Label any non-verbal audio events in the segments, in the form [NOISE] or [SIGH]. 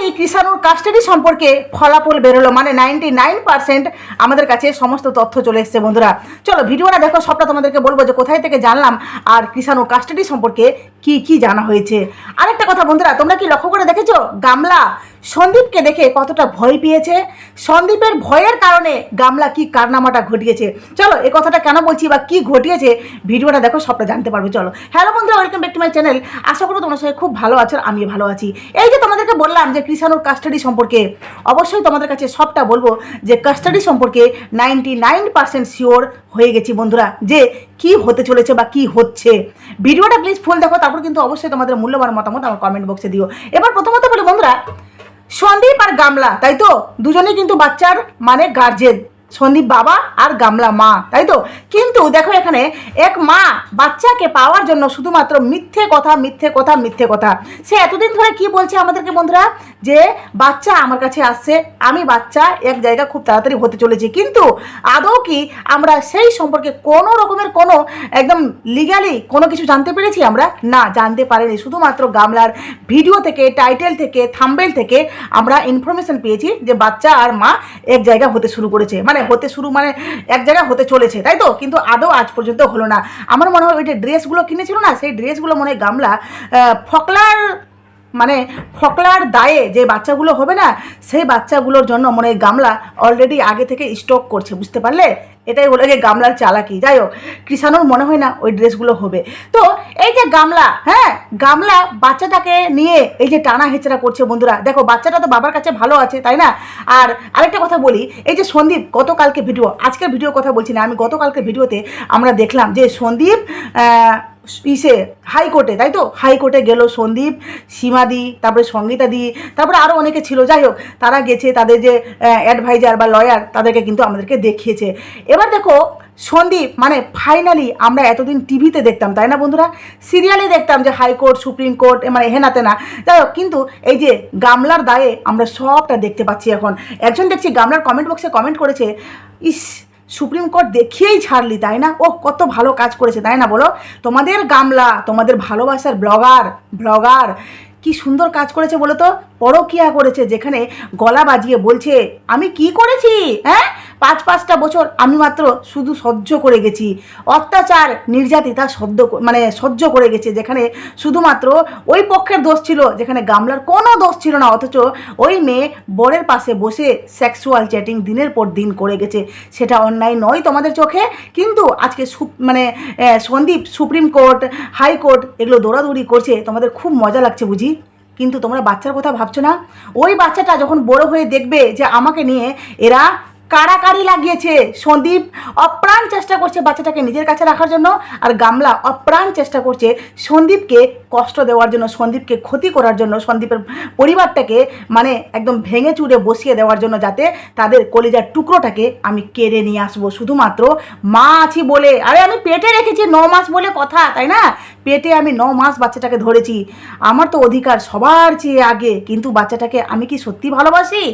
Finally কৃষাণুর custody সম্পর্কে ফলাফল বেরোলো। মানে নাইনটি নাইন পার্সেন্ট আমাদের কাছে সমস্ত তথ্য চলে এসছে বন্ধুরা। চলো, ভিডিওটা দেখো, সবটা তোমাদেরকে বলব যে কোথায় থেকে জানলাম আর কৃষাণুর কাস্টাডি সম্পর্কে কি কি জানা হয়েছে? আরেকটা কথা বন্ধুরা, তোমরা কি লক্ষ্য করে দেখেছ? গামলা সন্দীপকে দেখে কতটা ভয় পেয়েছে। সন্দীপের ভয়ের কারণে গামলা কি কারনামাটা ঘটিয়েছে। চলো এই কথাটা কেন বলছি বা কি ঘটিয়েছে, ভিডিওটা দেখো, সবটা জানতে পারবে, চলো। হ্যালো বন্ধুরা welcome back to my channel আশা করি তোমার সঙ্গে খুব ভালো আছো, আমিও ভালো আছি। এই যে তোমাদেরকে বললাম যে কৃষাণুর কাস্টাডি সম্পর্কে, অবশ্যই তোমাদের কাছে সবটা বলব যে কাস্টাডি সম্পর্কে নাইনটি নাইন পার্সেন্ট শিওর হয়ে গেছি বন্ধুরা, যে কি হতে চলেছে বা কি হচ্ছে। ভিডিওটা প্লিজ ফুল দেখো তারপর কিন্তু অবশ্যই তোমাদের মূল্যবান মতামত আমার কমেন্ট বক্সে দিও। এবার প্রথমত বলি বন্ধুরা, সন্দীপ আর গামলা, তাই তো? দুজনেই কিন্তু বাচ্চার মানে গার্জেন সন্দীপ বাবা আর গামলা মা, তাই তো? কিন্তু দেখো এখানে এক মা বাচ্চাকে পাওয়ার জন্য শুধুমাত্র মিথ্যে কথা মিথ্যে কথা মিথ্যে কথা। সে এতদিন ধরে কি বলছে আমাদেরকে বন্ধুরা? যে বাচ্চা আমার কাছে আসছে, আমি বাচ্চা এক জায়গা খুব তাড়াতাড়ি হতে চলেছি। কিন্তু আদৌ কি আমরা সেই সম্পর্কে কোনো রকমের কোনো একদম লিগালি কোনো কিছু জানতে পেরেছি আমরা? না, জানতে পারিনি। শুধুমাত্র গামলার ভিডিও থেকে টাইটেল থেকে থাম্বেল থেকে আমরা ইনফরমেশন পেয়েছি যে বাচ্চা আর মা এক জায়গা হতে শুরু করেছে। মানে হতে শুরু মানে এক জায়গায় হতে চলেছে, তাই তো? কিন্তু আদৌ আজ পর্যন্ত হলো না। আমার মনে হয় ওই যে ড্রেসগুলো কিনেছিল না, সেই ড্রেসগুলো মনে হয় গামলা ফকলার মানে ফকলার দায়ে যে বাচ্চাগুলো হবে না, সেই বাচ্চাগুলোর জন্য মনে হয় গামলা অলরেডি আগে থেকে স্টক করছে, বুঝতে পারলে? এটাই হলো গিয়ে গামলার চালাকি। যাই হোক কৃষাণুর মনে হয় না ওই ড্রেসগুলো হবে। তো এই যে গামলা হ্যাঁ গামলা বাচ্চাটাকে নিয়ে এই যে টানা হেচড়া করছে বন্ধুরা। দেখো, বাচ্চাটা তো বাবার কাছে ভালো আছে, তাই না? আর আরেকটা কথা বলি, এই যে সন্দীপ, গতকালকে ভিডিও, আজকের ভিডিও কথা বলছি না, আমি গতকালকে ভিডিওতে আমরা দেখলাম যে সন্দীপ ইসে হাইকোর্টে, তাই তো? হাইকোর্টে গেল সন্দীপ, সীমাদি, তারপরে সঙ্গীতাদি, তারপরে আরও অনেকে ছিল। যাই হোক, তারা গেছে, তাদের যে অ্যাডভাইজার বা লয়ার তাদেরকে কিন্তু আমাদেরকে দেখিয়েছে। এবার দেখো, সন্দীপ মানে ফাইনালি আমরা এতদিন টিভিতে দেখতাম, তাই না বন্ধুরা? সিরিয়ালে দেখতাম যে হাইকোর্ট সুপ্রিম কোর্ট মানে হেনাতে না। যাই হোক, কিন্তু এই যে গামলার দায়ে আমরা সবটা দেখতে পাচ্ছি এখন। একজন দেখছি গামলার কমেন্ট বক্সে কমেন্ট করেছে, ইস সুপ্রিম কোর্ট দেখিয়েই ছাড়লি, তাই না? ও কত ভালো কাজ করেছে, তাই না বলো? তোমাদের গামলা, তোমাদের ভালোবাসার ব্লগার ব্লগার কি সুন্দর কাজ করেছে বলো তো? পরকিয়া করেছে, যেখানে গলা বাজিয়ে বলছে, আমি কি করেছি? হ্যাঁ? পাঁচ পাঁচটা বছর আমি মাত্র শুধু সহ্য করে গেছি। অত্যাচার, নির্যাতিতা সহ্য মানে সহ্য করে গেছে, যেখানে শুধুমাত্র ওই পক্ষের দোষ ছিল, যেখানে গামলার কোনো দোষ ছিল না, অথচ ওই মেয়ে বরের পাশে বসে সেক্সুয়াল চ্যাটিং দিনের পর দিন করে গেছে। সেটা অন্যায় নয় তোমাদের চোখে, কিন্তু আজকে মানে সন্দীপ সুপ্রিম কোর্ট হাইকোর্ট এগুলো দৌড়াদৌড়ি করছে, তোমাদের খুব মজা লাগছে বুঝি? কিন্তু তোমরা বাচ্চার কথা ভাবছ না? ওই বাচ্চাটা যখন বড় হয়ে দেখবে যে আমাকে নিয়ে এরা কাড়াকাড়ি লাগিয়েছে। সন্দীপ অপ্রাণ চেষ্টা করছে বাচ্চাটাকে নিজের কাছে রাখার জন্য আর গামলা অপ্রাণ চেষ্টা করছে সন্দীপকে কষ্ট দেওয়ার জন্য, সন্দীপকে ক্ষতি করার জন্য, সন্দীপের পরিবারটাকে মানে একদম ভেঙে চুরে বসিয়ে দেওয়ার জন্য যাতে তাদের কলিজার টুকরোটাকে আমি কেড়ে নিয়ে আসব। শুধুমাত্র মা আছি বলে, আরে আমি পেটে রেখেছি, ন মাস বলে কথা, তাই না? পেটে আমি ন মাস বাচ্চাটাকে ধরেছি। আমার তো অধিকার সবার চেয়ে আগে, কিন্তু বাচ্চাটাকে আমি কি সত্যি ভালোবাসি?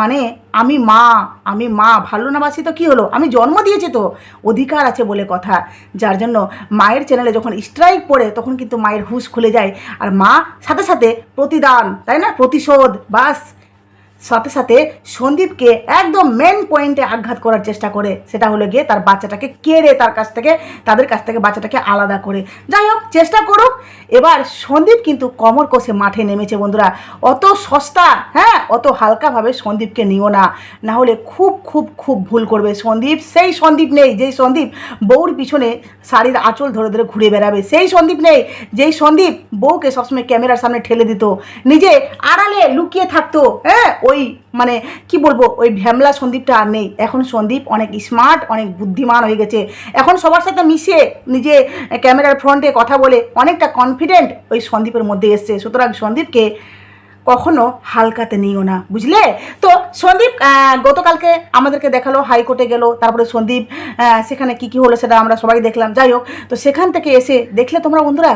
মানে আমি মা, আমি মা ভালো না বাসি তো কী হলো? আমি জন্ম দিয়েছি তো। অধিকার আছে বলে কথা। যার জন্য মায়ের চ্যানেলে যখন স্ট্রাইক পড়ে, তখন কিন্তু মায়ের হুশ খুলে যায়। আর মা সাথে সাথে প্রতিদান, তাই না? প্রতিশোধ, বাস। সাথে সাথে সন্দীপকে একদম মেন পয়েন্টে আঘাত করার চেষ্টা করে। সেটা হলো গিয়ে তার বাচ্চাটাকে কেড়ে তার কাছ থেকে, তাদের কাছ থেকে বাচ্চাটাকে আলাদা করে। যাই হোক, চেষ্টা করুক। এবার সন্দীপ কিন্তু কমর কষে মাঠে নেমেছে বন্ধুরা। অত সস্তা হ্যাঁ অত হালকাভাবে সন্দীপকে নিও না। না হলে খুব খুব খুব ভুল করবে সন্দীপ। সেই সন্দীপ নেই, যেই সন্দীপ বউর পিছনে শাড়ির আঁচল ধরে ধরে ঘুরে বেড়াবে। সেই সন্দীপ নেই, যেই সন্দীপ বউকে সবসময় ক্যামেরার সামনে ঠেলে দিত। নিজে আড়ালে লুকিয়ে থাকতো হ্যাঁ ওই মানে কি বলব, ওই ভ্যামলা সন্দীপটা আর নেই। এখন সন্দীপ অনেক স্মার্ট অনেক বুদ্ধিমান হয়ে গেছে। এখন সবার সাথে মিশে নিজে ক্যামেরার ফ্রন্টে কথা বলে অনেকটা কনফিডেন্ট ওই সন্দীপের মধ্যে এসছে। সুতরাং সন্দীপকে কখনো হালকাতে নিও না, বুঝলে? তো সন্দীপ গতকালকে আমাদেরকে দেখাল, হাইকোর্টে গেল, তারপরে সন্দীপ সেখানে কি কি হলো সেটা আমরা সবাই দেখলাম। যাই হোক, তো সেখান থেকে এসে দেখলে তোমরা বন্ধুরা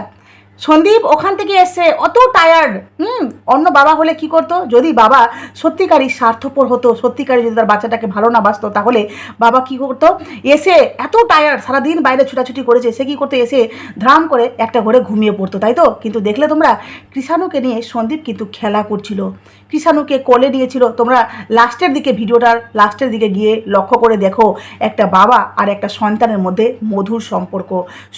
সন্দীপ ওখান থেকে এসে অত টায়ার্ড হুম, অন্য বাবা হলে কি করতো? যদি বাবা সত্যিকারই স্বার্থপর হতো, সত্যিকারই যদি তার বাচ্চাটাকে ভালো না বাসতো তাহলে বাবা কি করতো? এসে এত টায়ার্ড সারাদিন বাইরে ছুটাছুটি করেছে, সে কি করতো? এসে ধ্রাম করে একটা ঘরে ঘুমিয়ে পড়তো, তাই তো? কিন্তু দেখলে তোমরা, কৃষাণুকে নিয়ে সন্দীপ কিন্তু খেলা করছিল। কৃষাণুকে কোলে নিয়েছিল। তোমরা লাস্টের দিকে ভিডিওটার লাস্টের দিকে গিয়ে লক্ষ্য করে দেখো একটা বাবা আর একটা সন্তানের মধ্যে মধুর সম্পর্ক।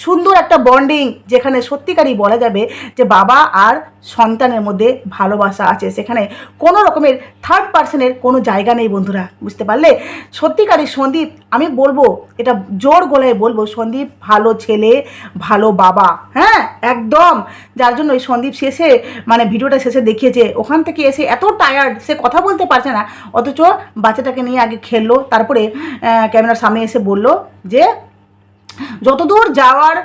সুন্দর একটা বন্ডিং যেখানে সত্যিকারই বলা যাবে যে বাবা আর সন্তানের মধ্যে ভালোবাসা আছে। সেখানে কোনো রকমের থার্ড পার্সনের কোনো জায়গা নেই বন্ধুরা, বুঝতে পারলে? সত্যিকারই সন্দীপ, আমি বলব, এটা জোর গলায় বলব, সন্দীপ ভালো ছেলে, ভালো বাবা হ্যাঁ? একদম। যার জন্য ওই সন্দীপ শেষে মানে ভিডিওটা শেষে দেখিয়েছে, ওখান থেকে এসে এত টায়ার্ড সে কথা বলতে পারছে না। অথচ বাচ্চাটাকে নিয়ে আগে খেললো, তারপরে ক্যামেরার সামনে এসে বলল যে যতদূর যাওয়ার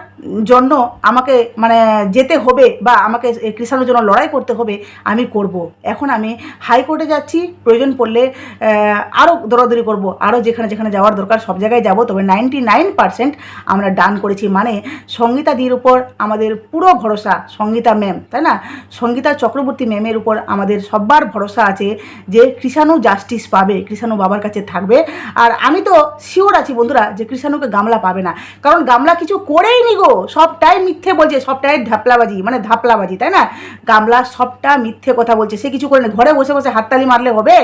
জন্য আমাকে মানে যেতে হবে বা আমাকে কৃষাণের জন্য লড়াই করতে হবে, আমি করব। এখন আমি হাইকোর্টে যাচ্ছি, প্রয়োজন পড়লে আরও দৌড়াদৌড়ি করব। আরও যেখানে যেখানে যাওয়ার দরকার, সব জায়গায় যাব। তবে নাইনটি নাইন পার্সেন্ট আমরা ডান করেছি। মানে সঙ্গীতা দির উপর আমাদের পুরো ভরসা, সঙ্গীতা ম্যাম, তাই না? সঙ্গীতা চক্রবর্তী ম্যামের উপর আমাদের সব্বার ভরসা আছে যে কৃষাণু জাস্টিস পাবে, কৃষাণু বাবার কাছে থাকবে। আর আমি তো শিওর আছি বন্ধুরা যে কৃষাণুকে গামলা পাবে না। কারণ গামলা কিছু করেই নি গো, সবটাই মিথ্যে বলছে, সবটাই ঢাপলাবাজি মানে ধাপলাবাজি, তাই না? গামলা সবটা মিথ্যে কথা বলছে, সে কিছু করে না ঘরে বসে বসে হাততালি মারলে হবে?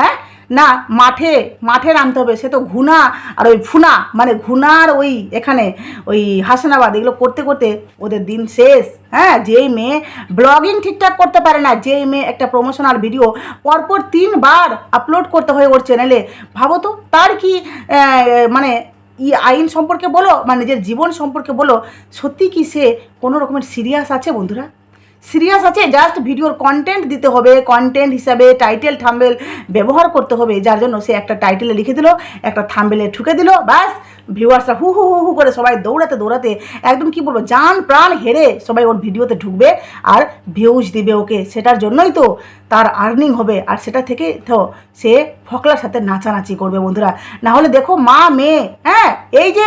হ্যাঁ? না, মাঠে মাঠে নামতে হবে, সে তো ঘুনা আর ওই ফুনা মানে ঘুনার ওই এখানে, ওই হাসানাবাদ, এগুলো করতে করতে ওদের দিন শেষ। হ্যাঁ যেই মেয়ে ব্লগিং ঠিকঠাক করতে পারে না, যেই মেয়ে একটা প্রমোশনাল ভিডিও পরপর তিনবার আপলোড করতে হয় ওর চ্যানেলে ভাবো তো, তার কি মানে ই আইন সম্পর্কে বলো মানে নিজের জীবন সম্পর্কে বলো, সত্যি কি সে কোনো রকমের সিরিয়াস আছে বন্ধুরা? সিরিয়াস আছে জাস্ট ভিডিওর কন্টেন্ট দিতে হবে কন্টেন্ট হিসাবে টাইটেল থাম্বেল ব্যবহার করতে হবে, যার জন্য সে একটা টাইটেলে লিখে দিল, একটা থাম্বেলে ঠুকে দিল, ব্যাস ভিউয়ার্সরা হু হু হু হু করে সবাই দৌড়াতে দৌড়াতে একদম কি বলব, জান প্রাণ হেরে সবাই ওর ভিডিওতে ঢুকবে আর ভিউজ দিবে ওকে, সেটার জন্যই তো তার আর্নিং হবে আর সেটা থেকে তো সে ফকলার সাথে নাচানাচি করবে বন্ধুরা। না হলে দেখো মা, মেয়ে হ্যাঁ এই যে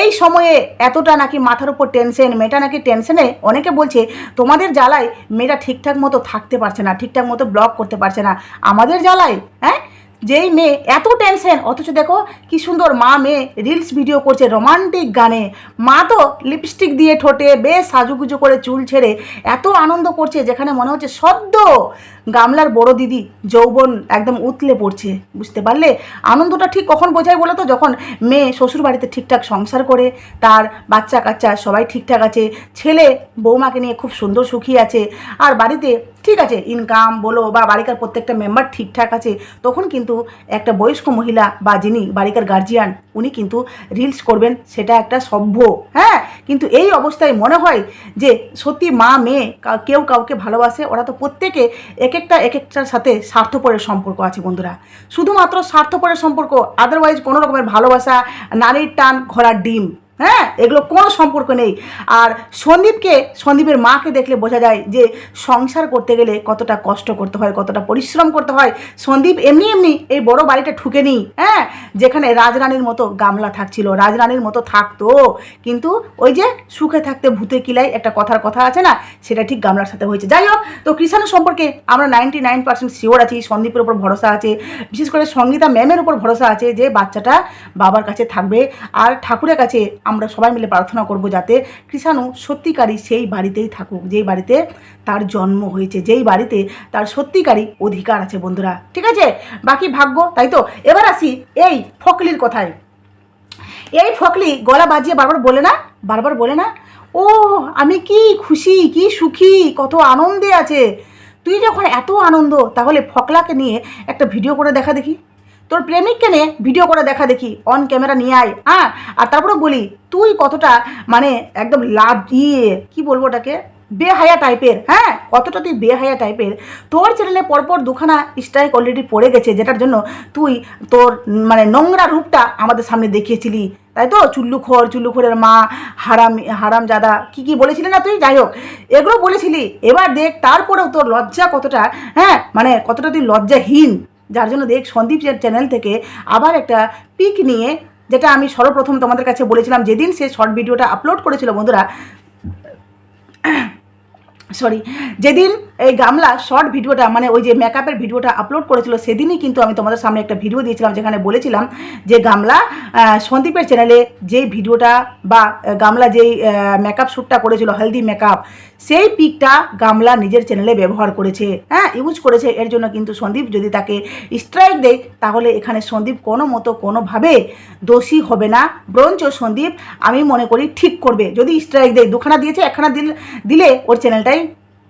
এই সময়ে এতটা নাকি মাথার উপর টেনশন মেয়েটা নাকি টেনশনে অনেকে বলছে, তোমাদের জ্বালায় মেয়েটা ঠিকঠাক মতো থাকতে পারছে না, ঠিকঠাক মতো ব্লক করতে পারছে না। আমাদের জ্বালায় হ্যাঁ? যেই মেয়ে এত টেনশন অথচ দেখো কি সুন্দর মা মেয়ে রিলস ভিডিও করছে রোমান্টিক গানে। মা তো লিপস্টিক দিয়ে ঠোঁটে বেশ সাজুগুজু করে চুল ছেড়ে এত আনন্দ করছে যেখানে মনে হচ্ছে সদ্য গামলার বড় দিদি যৌবন একদম উতলে পড়ছে, বুঝতে পারলে? আনন্দটা ঠিক কখন বোঝায় বলো তো? যখন মেয়ে শ্বশুর বাড়িতে ঠিকঠাক সংসার করে, তার বাচ্চা কাচ্চা সবাই ঠিকঠাক আছে, ছেলে বৌমাকে নিয়ে খুব সুন্দর সুখী আছে, আর বাড়িতে ঠিক আছে ইনকাম বলো বা বাড়িকার প্রত্যেকটা মেম্বার ঠিকঠাক আছে, তখন কিন্তু একটা বয়স্ক মহিলা বা যিনি বাড়িকার গার্জিয়ান উনি কিন্তু রিলস করবেন, সেটা একটা সভ্য হ্যাঁ? কিন্তু এই অবস্থায় মনে হয় যে সত্যি মা, মেয়ে কেউ কাউকে ভালোবাসে, ওরা তো প্রত্যেকে এক একটা এক একটার সাথে স্বার্থপরের সম্পর্ক আছে বন্ধুরা। শুধুমাত্র স্বার্থপরের সম্পর্ক আদারওয়াইজ কোনো রকমের ভালোবাসা, নারীর টান, ঘোড়ার ডিম। হ্যাঁ এগুলো কোনো সম্পর্ক নেই। আর সন্দীপকে, সন্দীপের মাকে দেখলে বোঝা যায় যে সংসার করতে গেলে কতটা কষ্ট করতে হয়, কতটা পরিশ্রম করতে হয়। সন্দীপ এমনি এমনি এই বড় বাড়িটা ঠুকে নিই হ্যাঁ যেখানে রাজরানীর মতো গামলা থাকছিল, রাজরানীর মতো থাকতো। কিন্তু ওই যে সুখে থাকতে ভূতে কিলাই একটা কথার কথা আছে না, সেটা ঠিক গামলার সাথে হয়েছে। যাই হোক, তো কৃষাণু সম্পর্কে আমরা নাইনটি নাইন পার্সেন্ট শিওর আছি, সন্দীপের উপর ভরসা আছে। বিশেষ করে সঙ্গীতা ম্যামের উপর ভরসা আছে যে বাচ্চাটা বাবার কাছে থাকবে, আর ঠাকুরের কাছে আমরা সবাই মিলে প্রার্থনা করব যাতে কৃষাণু সত্যিকারই সেই বাড়িতেই থাকুক, যেই বাড়িতে তার জন্ম হয়েছে, যেই বাড়িতে তার সত্যিকারই অধিকার আছে বন্ধুরা। ঠিক আছে? বাকি ভাগ্য, তাই তো? এবার আসি এই ফকলির কথায়। এই ফকলি গলা বাজিয়ে বারবার বলে না, বারবার বলে না ও আমি কি খুশি, কি সুখী, কত আনন্দে আছে। তুই যখন এত আনন্দ, তাহলে ফকলাকে নিয়ে একটা ভিডিও করে দেখা দেখি। তোর প্রেমিককে নিয়ে ভিডিও করে দেখা দেখি। অন ক্যামেরা নিয়ে আয়। হ্যাঁ? আর তারপরে বলি, তুই কতটা মানে একদম লাভ দিয়ে কি বলব ওটাকে? বেহায়া টাইপের হ্যাঁ? কতটা তুই বেহায়া টাইপের তোর চ্যানেলে পরপর দুখানা স্ট্রাইক অলরেডি পড়ে গেছে, যেটার জন্য তুই তোর মানে নোংরা রূপটা আমাদের সামনে দেখিয়েছিলি। তাই তো? চুল্লুখোর চুল্লুখোরের মা, হারাম হারাম জাদা কি কি বলেছিলি না তুই? যাই হোক, এগুলো বলেছিলি। এবার দেখ, তারপরেও তোর লজ্জা কতটা হ্যাঁ? মানে কতটা তুই লজ্জাহীন। যার জন্য দেখ সন্দীপ চ্যানেল থেকে আবার একটা পিক নিয়ে, যেটা আমি সর্বপ্রথম তোমাদের কাছে বলেছিলাম, যেদিন সে শর্ট ভিডিওটা আপলোড করেছিল বন্ধুরা সরি যেদিন এই গামলা শর্ট ভিডিওটা মানে ওই যে মেকআপের ভিডিওটা আপলোড করেছিল, সেদিনই কিন্তু আমি তোমাদের সামনে একটা ভিডিও দিয়েছিলাম, যেখানে বলেছিলাম যে গামলা সন্দীপের চ্যানেলে যেই ভিডিওটা বা গামলা যেই মেকআপ শ্যুটটা করেছিল হেলদি মেকআপ সেই পিকটা গামলা নিজের চ্যানেলে ব্যবহার করেছে। হ্যাঁ ইউজ করেছে, এর জন্য কিন্তু সন্দীপ যদি তাকে স্ট্রাইক দেয়, তাহলে এখানে সন্দীপ কোনো মতো, কোনোভাবে দোষী হবে না। বরঞ্চ সন্দীপ, আমি মনে করি ঠিক করবে। যদি স্ট্রাইক দেয়, দুখানা দিয়েছে, একখানা দিল, দিলে ওর চ্যানেলটাই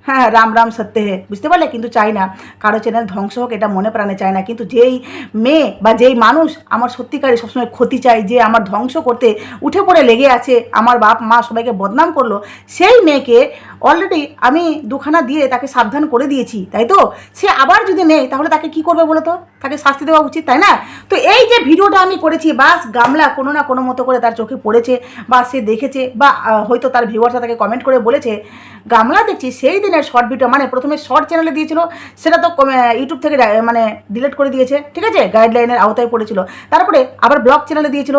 হ্যাঁ রাম রাম সত্যি হে। বুঝতে পারলে? কিন্তু চাই না। কারও চ্যানেল ধ্বংস হোক, এটা মনে প্রাণে চায় না। কিন্তু যেই মেয়ে বা যেই মানুষ আমার সত্যিকারে সবসময় ক্ষতি চাই যে আমার ধ্বংস করতে উঠে পড়ে লেগে আছে, আমার বাপ, মা সবাইকে বদনাম করল, সেই মেয়েকে অলরেডি আমি দুখানা দিয়ে তাকে সাবধান করে দিয়েছি, তাই তো? সে আবার যদি নেই তাহলে তাকে কি করবে বলো তো তাকে শাস্তি দেওয়া উচিত, তাই না? তো এই যে ভিডিওটা আমি করেছি, বাস গামলা কোনো না কোনো মতো করে তার চোখে পড়েছে, বা সে দেখেছে, বা হয়তো তার ভিউয়ার্সরা তাকে কমেন্ট করে বলেছে, গামলা দেখছি, সেই দিনের শর্ট ভিডিও মানে প্রথমে শর্ট চ্যানেলে দিয়েছিল, সেটা তো ইউটিউব থেকে মানে ডিলিট করে দিয়েছে, ঠিক আছে? গাইডলাইনের আওতায় পড়েছিল। তারপরে আবার ব্লগ চ্যানেলে দিয়েছিল।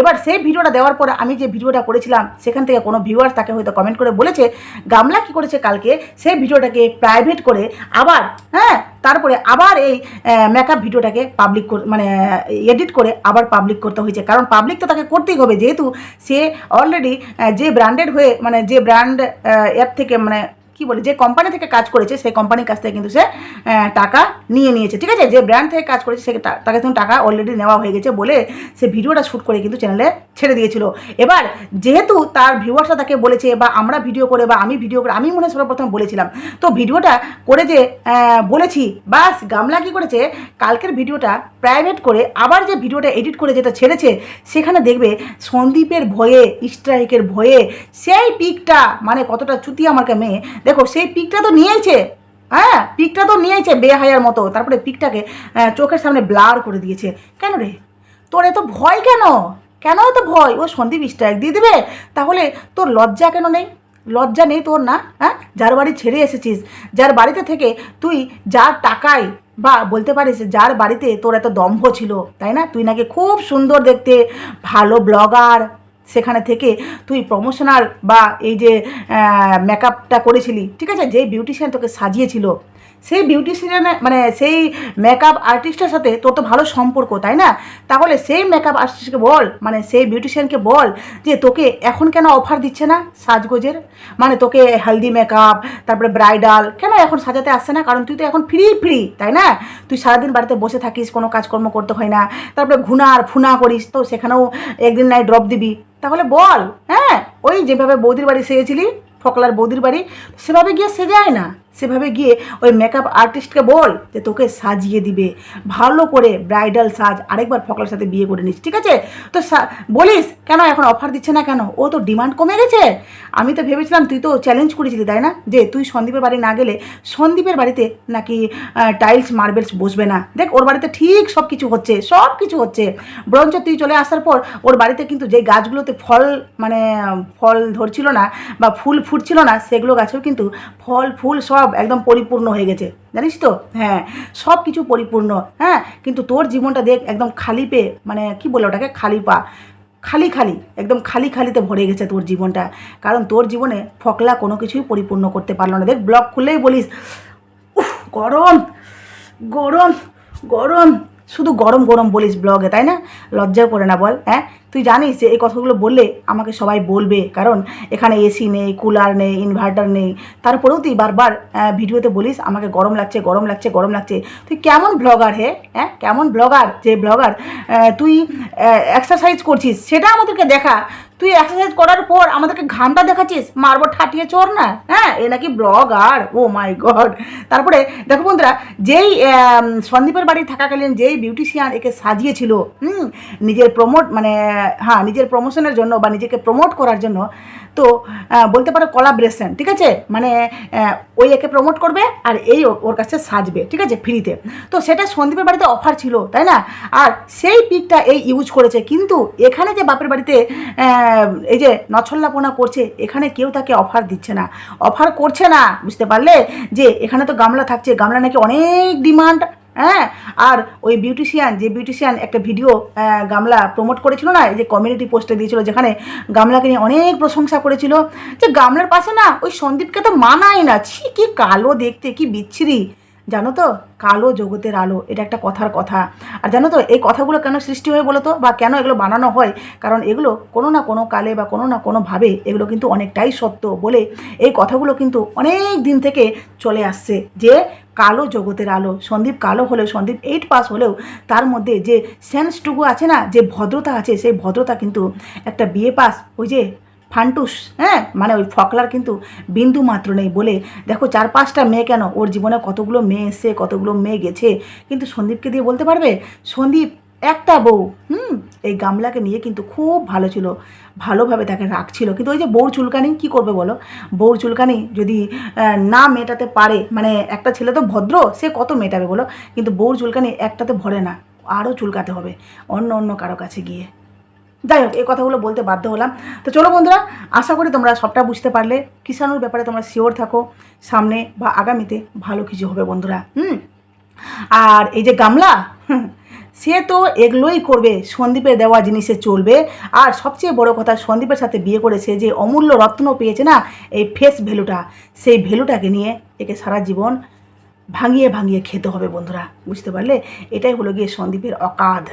এবার সেই ভিডিওটা দেওয়ার পরে আমি যে ভিডিওটা করেছিলাম, সেখান থেকে কোনো ভিউয়ার্স তাকে হয়তো কমেন্ট করে বলেছে, গামলা কি করেছে কালকে, সেই ভিডিওটাকে প্রাইভেট করে আবার হ্যাঁ তারপরে আবার এই মেকআপ ভিডিওটাকে পাবলিক মানে এডিট করে আবার পাবলিক করতে হয়েছে। কারণ পাবলিক তো তাকে করতেই হবে, যেহেতু সে অলরেডি যে ব্র্যান্ডেড হয়ে মানে যে ব্র্যান্ড অ্যাপ থেকে মানে কি বলে, যে কোম্পানি থেকে কাজ করেছে, সেই কোম্পানির কাছ থেকে কিন্তু সে টাকা নিয়ে নিয়েছে, ঠিক আছে? যে ব্র্যান্ড থেকে কাজ করেছে, সে তাকে কিন্তু টাকা অলরেডি নেওয়া হয়ে গেছে বলে সে ভিডিওটা শ্যুট করে কিন্তু চ্যানেলে ছেড়ে দিয়েছিল। এবার, যেহেতু তার ভিউয়ার্সরা তাকে বলেছে, বা আমরা ভিডিও করে, বা আমি ভিডিও করে, আমি মনে হয় সর্বপ্রথম বলেছিলাম। তো ভিডিওটা করে যে বলেছি, বাস গামলা কি করেছে? কালকের ভিডিওটা প্রাইভেট করে আবার যে ভিডিওটা এডিট করে যেটা ছেড়েছে, সেখানে দেখবে সন্দীপের ভয়ে স্ট্রাইকের ভয়ে, সেই পিকটা মানে কতটা চুতি আমাকে মেয়ে, দেখো সেই পিকটা তো নিয়েছে হ্যাঁ পিকটা তো নিয়েছে বেহায়ার মতো, তারপরে পিকটাকে চোখের সামনে ব্লার করে দিয়েছে। কেন রে? তোর এত ভয় কেন? কেন এত ভয়? ও সন্দীপ স্ট্রাইক দিয়ে দেবে? তাহলে তোর লজ্জা কেন নেই? লজ্জা নেই তোর না হ্যাঁ? যার বাড়ি ছেড়ে এসেছিস, যার বাড়িতে থেকে তুই যার টাকায় বা বলতে পারিস যার বাড়িতে তোর এত দম্ভ ছিল, তাই না? তুই নাকি খুব সুন্দর দেখতে, ভালো ব্লগার। সেখানে থেকে তুই প্রমোশনাল বা এই যে মেকআপটা করেছিলি, ঠিক আছে? যেই বিউটিশিয়ান তোকে সাজিয়েছিল সেই বিউটিশিয়ানের মানে সেই মেকআপ আর্টিস্টের সাথে তোর তো ভালো সম্পর্ক, তাই না? তাহলে সেই মেকআপ আর্টিস্টকে বল মানে সেই বিউটিশিয়ানকে বল যে তোকে এখন কেন অফার দিচ্ছে না সাজগোজের? মানে তোকে হেলদি মেকআপ তারপরে ব্রাইডাল কেন এখন সাজাতে আসছে না? কারণ তুই তো এখন ফ্রি ফ্রি তাই না? তুই সারাদিন বাড়িতে বসে থাকিস, কোনো কাজকর্ম করতে হয় না। তারপরে ঘুনার ফুনা করিস, তো সেখানেও একদিন নাই ড্রপ দিবি। তাহলে বল হ্যাঁ? ওই যেভাবে বৌদির বাড়ি সেজেছিলি, ফকলার বৌদির বাড়ি, সেভাবে গিয়ে সেজায় না। সেভাবে গিয়ে ওই মেকআপ আর্টিস্টকে বল যে তোকে সাজিয়ে দিবে। ভালো করে ব্রাইডাল সাজ, আরেকবার ফকলার সাথে বিয়ে করে নিস, ঠিক আছে? তো বলিস, কেন এখন অফার দিচ্ছে না কেন? ও তো ডিমান্ড কমে গেছে। আমি তো ভেবেছিলাম তুই তো চ্যালেঞ্জ করেছিলি, তাই না? যে তুই সন্দীপের বাড়ি না গেলে সন্দীপের বাড়িতে নাকি টাইলস মার্বেলস বসবে না। দেখ, ওর বাড়িতে ঠিক সব কিছু হচ্ছে সব কিছু হচ্ছে। বরঞ্চ তুই চলে আসার পর ওর বাড়িতে কিন্তু যে গাছগুলোতে ফল মানে ফল ধরছিল না বা ফুল ফুটছিল না, সেগুলো গাছেও কিন্তু ফল, ফুল সব একদম পরিপূর্ণ হয়ে গেছে। জানিস তো? হ্যাঁ সব কিছু পরিপূর্ণ। হ্যাঁ কিন্তু তোর জীবনটা দেখ, একদম খালি পেয়ে মানে কি বলে ওটাকে? খালি পা। খালি খালি, একদম খালি খালিতে ভরে গেছে তোর জীবনটা। কারণ তোর জীবনে ফকলা কোনো কিছুই পরিপূর্ণ করতে পারল না। দেখ, ব্লগ খুললেই বলিস, উফ, গরম গরম গরম। শুধু গরম গরম বলিস ব্লগে, তাই না? লজ্জা করে না বল হ্যাঁ? তুই জানিস যে এই কথাগুলো বললে আমাকে সবাই বলবে, কারণ এখানে এসি নেই কুলার নেই ইনভার্টার নেই। তারপরেও তুই বারবার ভিডিওতে বলিস আমাকে গরম লাগছে গরম লাগছে গরম লাগছে। তুই কেমন ব্লগার হে হ্যাঁ? কেমন ব্লগার যে ব্লগার তুই এক্সারসাইজ করছিস, সেটা আমাদেরকে দেখা। তুই এক্সারসাইজ করার পর আমাদেরকে ঘামটা দেখাচ্ছিস, মারবো ঠাটিয়ে চোর না হ্যাঁ? এ নাকি ব্লগার ও মাই গড তারপরে দেখো বন্ধুরা, যেই সন্দীপের বাড়ি থাকাকালীন যেই বিউটিশিয়ান একে সাজিয়েছিল, হুম? নিজের প্রমোট মানে হ্যাঁ নিজের প্রমোশনের জন্য বা নিজেকে প্রমোট করার জন্য, তো বলতে পারো কলাব্রেশন ঠিক আছে? মানে ওই একে প্রমোট করবে আর এই ওর কাছে সাজবে, ঠিক আছে? ফ্রিতে তো সেটা সন্দীপের বাড়িতে অফার ছিল, তাই না? আর সেই পিকটা এই ইউজ করেছে, কিন্তু এখানে যে বাপের বাড়িতে এই যে নছল্লাপনা করছে, এখানে কেউ তাকে অফার দিচ্ছে না। অফার করছে না, বুঝতে পারলে? যে এখানে তো গামলা থাকছে, গামলা নাকি অনেক ডিমান্ড হ্যাঁ আর ওই বিউটিশিয়ান যে বিউটিশিয়ান একটা ভিডিও গামলা প্রমোট করেছিল না, এই যে কমিউনিটি পোস্টে দিয়েছিল যেখানে গামলাকে নিয়ে অনেক প্রশংসা করেছিল, যে গামলার পাশে না ওই সন্দীপকে তো মানায় না, ছি, কি কালো দেখতে, কি বিচ্ছিরি। জানো তো? কালো জগতের আলো, এটা একটা কথার কথা। আর জানো তো, এই কথাগুলো কেন সৃষ্টি হয় বলো তো? বা কেন এগুলো বানানো হয়? কারণ এগুলো কোনো না কোনো কালে বা কোনো না কোনোভাবে এগুলো কিন্তু অনেকটাই সত্য বলে এই কথাগুলো কিন্তু অনেক দিন থেকে চলে আসছে। যে কালো জগতের আলো, সন্দীপ কালো হলেও, সন্দীপ এইট পাস হলেও তার মধ্যে যে সেন্সটুকু আছে না, যে ভদ্রতা আছে, সেই ভদ্রতা কিন্তু একটা বিএ পাস ওই যে ফান্টুস হ্যাঁ? মানে ওই ফকলার কিন্তু বিন্দু মাত্র নেই বলে, দেখো চার পাঁচটা মেয়ে কেন? ওর জীবনে কতগুলো মেয়ে এসছে, কতগুলো মেয়ে গেছে? কিন্তু সন্দীপকে দিয়ে বলতে পারবে? সন্দীপ, একটা বউ, হুম? এই গামলাকে নিয়ে কিন্তু খুব ভালো ছিল, ভালোভাবে তাকে রাখছিল। কিন্তু ওই যে বউর চুলকানি, কি করবে বলো? বউর চুলকানি যদি না মেটাতে পারে মানে একটা ছেলে তো ভদ্র, সে কত মেটাবে বলো? কিন্তু বউর চুলকানি একটাতে ভরে না, আরও চুলকাতে হবে, অন্য অন্য কারও কাছে গিয়ে। যাই হোক, এই কথাগুলো বলতে বাধ্য হলাম। তো চলো বন্ধুরা, আশা করি তোমরা সবটা বুঝতে পারলে। কিষাণুর ব্যাপারে তোমরা শিওর থাকো, সামনে বা আগামীতে ভালো কিছু হবে বন্ধুরা, হুম? আর এই যে গামলা সে তো এগুলোই করবে, সন্দীপের দেওয়া জিনিসে চলবে। আর সবচেয়ে বড় কথা, সন্দীপের সাথে বিয়ে করেছে যে অমূল্য রত্ন পেয়েছে না, এই ফেস ভ্যালুটা সেই ভ্যালুটাকে নিয়ে একে সারা জীবন ভাঙিয়ে ভাঙিয়ে খেতে হবে বন্ধুরা, বুঝতে পারলে? এটাই হলো গিয়ে সন্দীপের অকাধ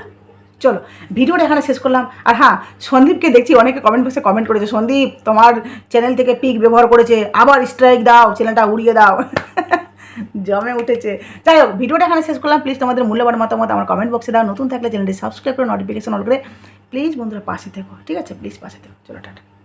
চলো, ভিডিওটা এখানে শেষ করলাম। আর হ্যাঁ সন্দীপকে দেখছি, অনেকে কমেন্ট বক্সে কমেন্ট করেছে, সন্দীপ, তোমার চ্যানেল থেকে পিক ব্যবহার করেছে, আবার স্ট্রাইক দাও চ্যানেলটা উড়িয়ে দাও। [LAUGHS] জমে উঠেছে। যাই হোক, ভিডিওটা এখানে শেষ করলাম। প্লিজ তোমাদের মূল্যবান মতামত আমার কমেন্ট বক্সে দাও। নতুন থাকলে চ্যানেলটি সাবস্ক্রাইব করে নোটিফিকেশন অল করে প্লিজ বন্ধুরা পাশে থেকো। ঠিক আছে? প্লিজ পাশে থেকো। চলো, টাটা।